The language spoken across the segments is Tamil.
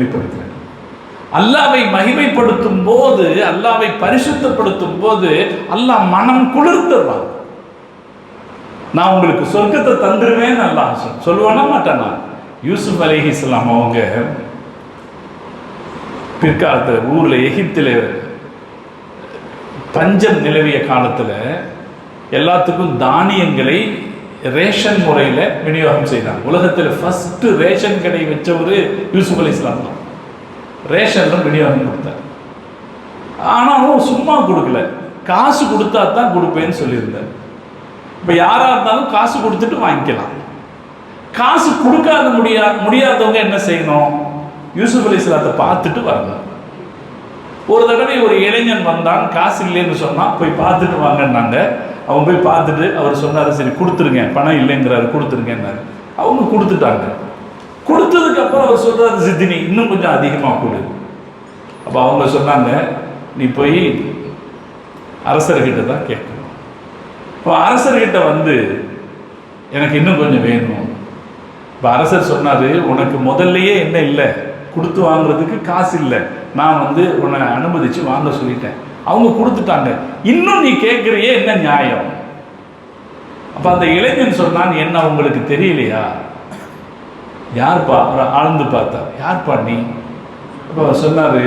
மகிமைப்படுத்துறேன் அல்லாவை மகிமைப்படுத்தும் போது அல்லாவை பரிசுத்தப்படுத்தும் போது அல்லாஹ் மனம் குளிர்ந்துடுறான் நான் உங்களுக்கு சொர்க்கத்தை தந்துருவேன் அல்லாஹ் சொல் மாட்டேன்? நான் யூசுப் அலி இஸ்லாம் அவங்க பிற்காலத்தில் ஊரில் எகிப்தில் பஞ்சம் நிலவிய காலத்தில் எல்லாத்துக்கும் தானியங்களை ரேஷன் முறையில் விநியோகம் செய்தாங்க. உலகத்தில் ஃபஸ்ட்டு ரேஷன் கடை வச்சவர் யூசுப் அலி இஸ்லாம் தான். ரேஷனில் விநியோகம் கொடுத்தார். ஆனாலும் சும்மா கொடுக்கல. காசு கொடுத்தா தான் கொடுப்பேன்னு சொல்லியிருந்தார். இப்போ யாராக இருந்தாலும் காசு கொடுத்துட்டு வாங்கிக்கலாம். காசு கொடுக்காத முடியா முடியாதவங்க என்ன செய்யணும்? யூசுப் அலி இஸ்லாத்தை பார்த்துட்டு வரணும். ஒரு தடவை ஒரு இளைஞன் வந்தான் காசு இல்லைன்னு சொன்னால் போய் பார்த்துட்டு வாங்கன்னாங்க. அவன் போய் பார்த்துட்டு அவர் சொன்னார் சரி கொடுத்துருங்க பணம் இல்லைங்கிறாரு கொடுத்துருங்கன்னாரு. அவங்க கொடுத்துட்டாங்க. கொடுத்ததுக்கப்புறம் அவர் சொல்றாரு சித்தினி இன்னும் கொஞ்சம் அதிகமாக கொடு. அப்போ அவங்க சொன்னாங்க நீ போய் அரசர்கிட்ட தான் கேட்கணும். இப்போ அரசர்கிட்ட வந்து எனக்கு இன்னும் கொஞ்சம் வேணும். இப்போ அரசர் சொன்னார் உனக்கு முதல்லையே என்ன இல்லை? கொடுத்து வாங்குறதுக்கு காசு இல்லை. நான் வந்து உன்னை அனுமதித்து வாங்க சொல்லிட்டேன். அவங்க கொடுத்துட்டாங்க. இன்னும் நீ கேட்குறியே என்ன நியாயம்? அப்போ அந்த இளைஞன் சொன்னான் என்ன உங்களுக்கு தெரியலையா? யார்ப்பா? அப்புறம் ஆழ்ந்து பார்த்தா யார்ப்பா நீ? அப்போ அவர் சொன்னார்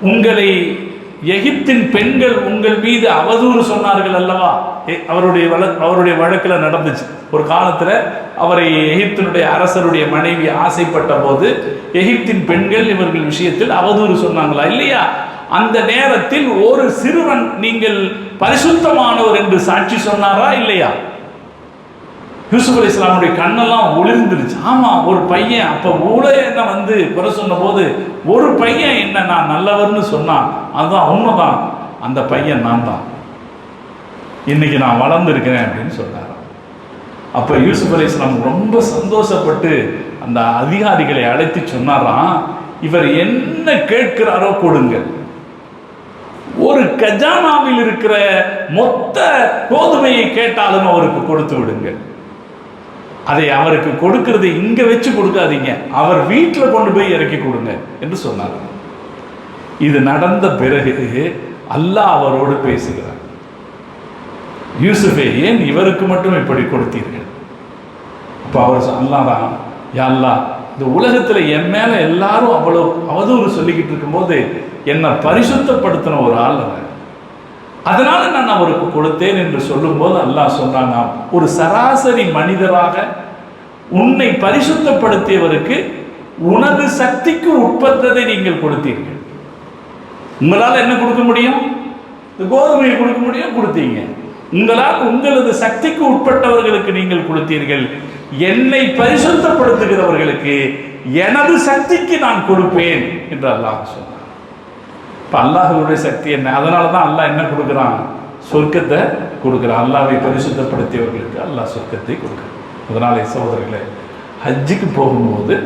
உங்களை எகிப்தின் பெண்கள் உங்கள் மீது அவதூறு சொன்னார்கள் அல்லவா? எ- அவருடைய வழ அவருடைய வழக்கில் நடந்துச்சு. ஒரு காலத்தில் அவரை எகிப்தினுடைய அரசருடைய மனைவி ஆசைப்பட்ட போது எகிப்தின் பெண்கள் இவர்கள் விஷயத்தில் அவதூறு சொன்னாங்களா? இல்லையா? அந்த நேரத்தில் ஒரு சிறுவன் நீங்கள் பரிசுத்தமானவர் என்று சாட்சி சொன்னாரா இல்லையா? யூசுப் அலி இஸ்லாமுடைய கண்ணெல்லாம் ஒளிர்ந்துருச்சு. ஆமாம் ஒரு பையன் அப்போ ஊழ என்ன வந்து குறை சொன்ன போது ஒரு பையன் என்ன நான் நல்லவர்னு சொன்னான் அதுதான் உண்மைதான். அந்த பையன் நான் தான். இன்னைக்கு நான் வளர்ந்துருக்கிறேன் அப்படின்னு சொன்னார் அப்போ யூசுப் அலி இஸ்லாம் ரொம்ப சந்தோஷப்பட்டு அந்த அதிகாரிகளை அழைத்து சொன்னாராம் இவர் என்ன கேட்கிறாரோ கொடுங்கள். ஒரு கஜானாவில் இருக்கிற மொத்த கோதுமையை கேட்டாலும் அவருக்கு கொடுத்து விடுங்க. அதை அவருக்கு கொடுக்கறது இங்க வச்சு கொடுக்காதீங்க. அவர் வீட்டில் கொண்டு போய் இறக்கி கொடுங்க என்று சொன்னார். இது நடந்த பிறகு அல்லாஹ் அவரோடு பேசுகிறார். யூசுஃபே ஏன் இவருக்கு மட்டும் இப்படி கொடுத்தீர்கள்? அப்போ அவர் அல்லாதான் யா அல்லாஹ் இந்த உலகத்தில் என் மேலே எல்லாரும் அவ்வளோ அவதூறு சொல்லிக்கிட்டு இருக்கும்போது என்னை பரிசுத்தப்படுத்தின ஒரு ஆள் அவன். அதனால நான் அவருக்கு கொடுத்தேன் என்று சொல்லும்போது அல்லாஹ் சொன்னாங்க ஒரு சராசரி மனிதராக உன்னை பரிசுத்தப்படுத்தியவருக்கு உனது சக்திக்கு உட்பட்டதை நீங்கள் கொடுத்தீர்கள். உங்களால் என்ன கொடுக்க முடியும்? இந்த கோதுமையை கொடுக்க முடியும்? கொடுத்தீங்க. உங்களால் உங்களது சக்திக்கு உட்பட்டவர்களுக்கு நீங்கள் கொடுத்தீர்கள். என்னை பரிசுத்தப்படுத்துகிறவர்களுக்கு எனது சக்திக்கு நான் கொடுப்பேன் என்று அல்லாஹ் சொன்னார் இப்போ அல்லாஹ்வுடைய சக்தி என்ன? அதனால தான் அல்லாஹ் என்ன கொடுக்குறான்? சொர்க்கத்தை கொடுக்குறான். அல்லாவை பரிசுத்தப்படுத்தியவர்களுக்கு அல்லாஹ் சொர்க்கத்தை கொடுக்குறான். அதனால சகோதரர்களே ஹஜ்ஜுக்கு போகும்போது